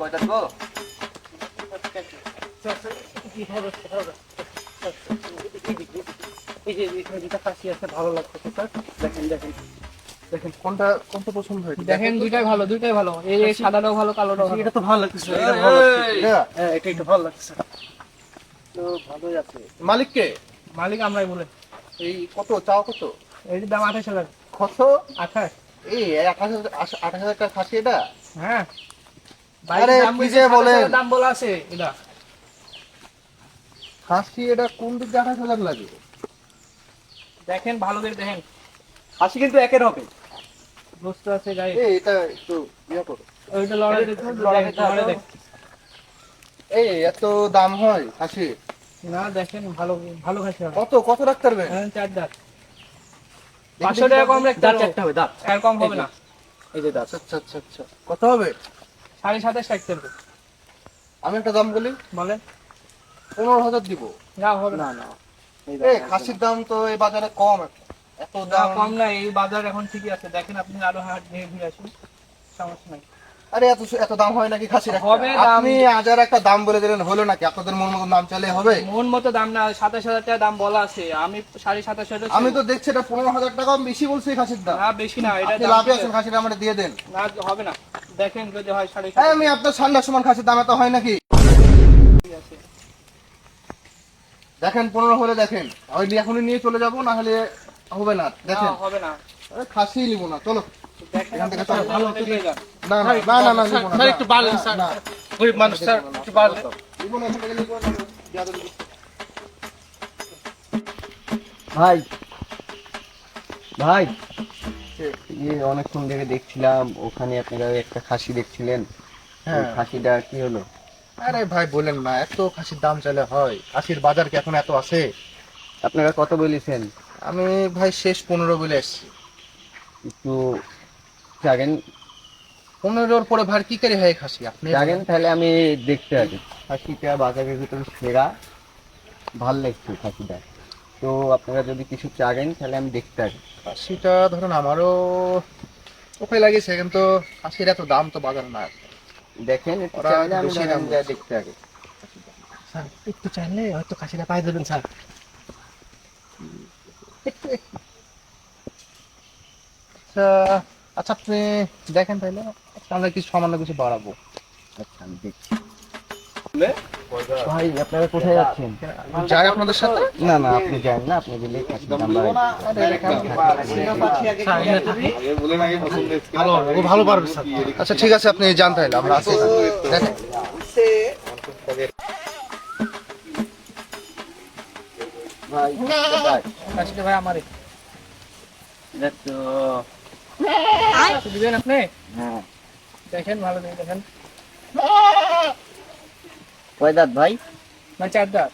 কয়টা তো এই যে এখানে দুটা খাসি আছে ভালো লাগছে স্যার দেখেন দেখেন দেখেন কোনটা কোনটা পছন্দ হয়েছে দেখেন দুইটাই ভালো দুইটাই ভালো। এই এই সাদাটাও ভালো কালোটাও ভালো। এটা তো ভালো লাগছে এটা ভালো লাগছে। এই! এটা? হ্যাঁ এটা একটু ভালো লাগছে। তো ভালোই আছে। মালিককে মালিক আমরাই বলে। এই কত চাও কত? এটির দাম আঠাশ হাজার। কত? আঠাশ। এই আঠাশ হাজার আঠাশ হাজার টাকা খাসি এটা? হ্যাঁ। আরে, কি যে 27 দাম বলা আছে এটা। খাসি এটা কোন দিক দিয়ে হাজার লাগে? দেখেন ভালো করে দেখেন। হাসি কিন্তু একের হবে। গোস্ত আছে গায়ে। এই এটা একটু ইয়ে করো। ওইটা লড়াই দেখুন লড়াই দেখেন, দেখতে হবে। লড়াই দেখ। এই এত দাম হয় খাসি? না দেখেন ভালো ভালো খাসি হবে। কত কত রাখতে পারবেন হ্যাঁ, চার দাঁত। পাঁচশো টাকা কম রাখতে দাঁত চারটা হবে দাঁত। আর কম হবে না এই যে দাঁত। আচ্ছা আচ্ছা আচ্ছা। কত হবে? সাড়ে সাতাশ আমি একটা দাম বলি? বলেন পনেরো হাজার দিব। না হবে না। না এই খাসির দাম তো এই বাজারে কম। এত দাম কম না এই বাজার এখন ঠিকই আছে। দেখেন আপনি আরও হাট ঘুরে ঘুরে আসুন। সমস্যা নাই। আরে এত এত দাম হয় নাকি খাসির হবে আপনি হাজার একটা দাম বলে দিলেন হলো নাকি? আপনাদের মন মতন দাম চালে হবে। মন মতো দাম না সাতাশ হাজার টাকা দাম বলা আছে। আমি সাড়ে সাতাশ হাজার আমি তো দেখছি এটা পনেরো হাজার টাকা বেশি বলছি খাসির দাম। না বেশি না এটা লাভে আছেন আছে। খাসিটা আমার দিয়ে দেন। না হবে না। দেখেন যদি হয় সাড়ে সাতাশ আমি আপনার ঠান্ডার সমান খাসির দাম এত হয় নাকি? দেখেন পনেরো হলে দেখেন। ওই এখনই নিয়ে চলে যাব না হলে হবে না। দেখেন। হবে না। খাসি নিব না চলো। না না না না না একটু বাড়লেন, স্যার। গরিব মানুষ স্যার একটু। ভাই ভাই? ইয়ে অনেকক্ষণ ধরে দেখছিলাম ওখানে আপনারা একটা খাসি দেখছিলেন। হ্যাঁ। খাসিটা কি হলো? আরে ভাই বলেন না এত খাসির দাম চাইলে হয়? খাসির বাজার কি এখন এত আছে? আপনারা কত বলেছেন? আমি ভাই শেষ পনেরো বলে এসছি। একটু জাগেন। পনেরোর পরে ভাই কি করে হয় খাসি? আপনি জাগেন তাহলে আমি দেখতে আছি খাসিটা বাজারের ভিতরে সেরা। ভালো লাগছে খাসিটা। তো আপনারা যদি কিছু চাগেন তাহলে আমি দেখতে আছি খাসিটা ধরুন আমারও চোখে লাগিয়েছে কিন্তু খাসির এত দাম তো বাজার না দেখেন আমি। দেখতে আছি স্যার একটু চাইলে হয়তো কাশিটা পাই দেবেন স্যার। আচ্ছা আচ্ছা আপনি দেখেন তাহলে আমরা কিছু সামান্য কিছু বাড়াবো। আচ্ছা আমি দেখছি। ভাই আপনারা কোথায় যাচ্ছেন যাই আপনাদের সাথে? না না আপনি যান না আপনি গেলে ভালো পারবে আচ্ছা ঠিক আছে আপনি যান তাহলে আমরা আছি দেখেন। ভাই আচ্ছা, আপনি? হ্যাঁ। দেখেন ভালো দেখেন। কয় দাঁত ভাই? মানে চার দাঁত।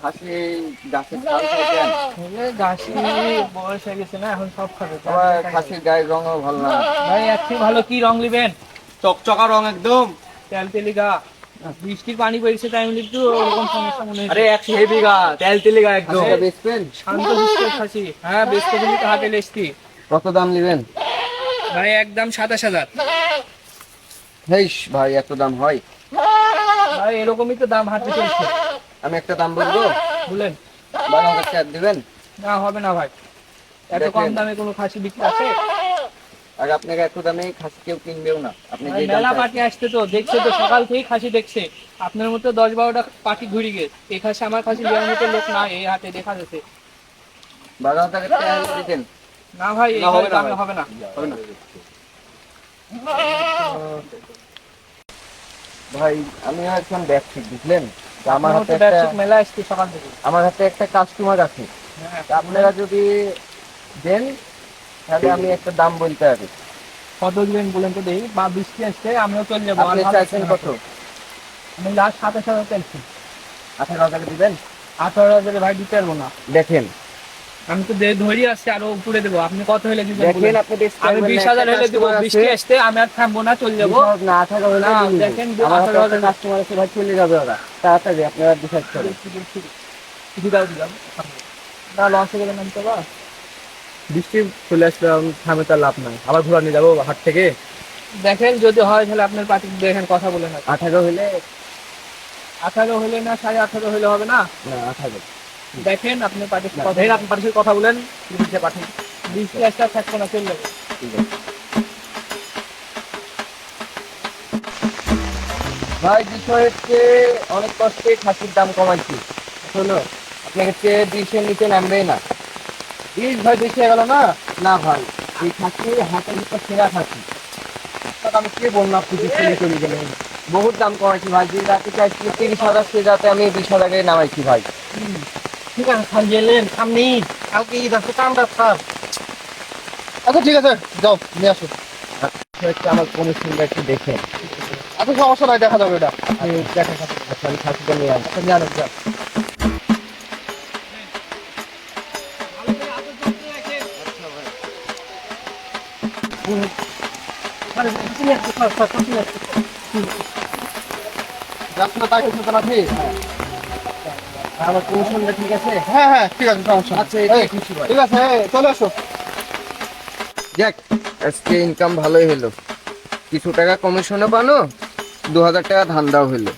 খাসি গাছের ছাল খাইতেন ঘাসি বয়স হয়ে গেছে না এখন সব খাবে। খাসির গায়ের রঙও ভালো না। ভাই একটি ভালো কি রং নিবেন? চকচকা রং একদম। তেল তেলি গা বৃষ্টির পানি পড়েছে তাই আমি একটু ওরকম সমস্যা মনে হয়েছে আরে এক হেভি গা তেল তেলি গা একদম শান্ত খাসি। হ্যাঁ বেশ তো তো হাতে লেসতি। কত দাম নেবেন? ভাই একদম সাতাশ হাজার। হেইস ভাই এত দাম হয়? ভাই এরকমই তো দাম হাতে চলছে। আমি একটা দাম বলব? বুঝলেন বারো হাজার টাকা দিবেন? না হবে না ভাই। এত কম দামে কোনো খাসি বিক্রি আছে? আর আপনাকে এত দামে খাসি কেউ কিনবেও না। আপনি যে মেলা। পার্টি আসছে তো দেখছে তো সকাল থেকেই খাসি দেখছে। আপনার মতো দশ বারোটা পার্টি ঘুরি গে এই খাসি আমার খাসি দেওয়ার মতো লোক না এই হাতে দেখা যাচ্ছে। বারো হাজার টাকা দিতেন। না ভাই না, হবে না হবে না। হবে না। ভাই আমি এখন দেখছি বুঝলেন? আমার আমার হাতে একটা মেলা আসছে সকাল থেকে। আমার হাতে একটা কাস্টমার আছে। হ্যাঁ, আপনারা যদি দেন তাহলে আমি একটা দাম বলতে পারি কত দিবেন বলেন তো দেখি। বা বৃষ্টি আসছে আমিও চলে যাব। আপনি চাইছেন কত? আমি লাস্ট সাতাশ হাজার চাইছি আঠারো হাজারে দিবেন? আঠারো হাজারে ভাই দিতে পারব না। দেখেন আমি তো ধরি আসছি আরও উপরে দেবো। আপনি কত হলে দিবেন দেখেন আপনি আমি বিশ হাজার হলে দেবো। বৃষ্টি আসতে আমি আর থামবো না চলে যাব। না আঠারো হলে। দেখেন, আঠারো হাজার- কাস্টমার আছে ভাই চলে যাবে ওরা। তাড়াতাড়ি আপনারা ডিসাইড করেন। দিলাম না লস হয়ে গেলে নামতে বা বৃষ্টি চলে আসলাম থামে তার লাভ নাই। আবার ঘোরা নিয়ে যাব হাট থেকে? দেখেন যদি হয় তাহলে আপনার পার্টি দেখেন কথা বলে না আঠারো হলে? আঠারো হলে না সাড়ে আঠারো হলে হবে না? না আঠারো। দেখেন আপনার পার্টির আপনি পাঠিয়ে কথা বলেন পাঠিয়ে আর থাকব না চলে যাবে। ঠিক আছে। ভাই বিষয় হচ্ছে অনেক কষ্টে খাসির দাম কমাইছি। শোনো আপনাকে হচ্ছে বিশের নিচে নামবে না। বিশ ভাই বেশি গেল না? না ভাই এই খাসি হাটের ভিতর সেরা খাসি। আমি কে বললাম আপনি নিয়ে গেলেন। বহুত দাম কমাইছি ভাই যে রাতে চাইছি তিরিশ হাজার সে রাতে আমি বিশ হাজারে নামাইছি ভাই। ঠিক আছে খান গেলেন সামনে কালকে ঈদ আছে কামটা খান আচ্ছা ঠিক আছে, যাও, নিয়ে আসো। হচ্ছে আমার কমিশনটা একটু দেখে। আচ্ছা সমস্যা নাই, দেখা যাবে দেখেন খাসি আচ্ছা আমি খাসিটা নিয়ে আসি আচ্ছা নিয়ে আনো যাও। যাত্রা তাই কিছু না ঠিক আমার কমিশনটা ঠিক আছে? হ্যাঁ হ্যাঁ ঠিক আছে সমস্যা আচ্ছা ঠিক আছে চলে আসো। যাক আজকে ইনকাম ভালোই হলো। কিছু টাকা কমিশনে পানো দু হাজার টাকা ধান্দাও হলো।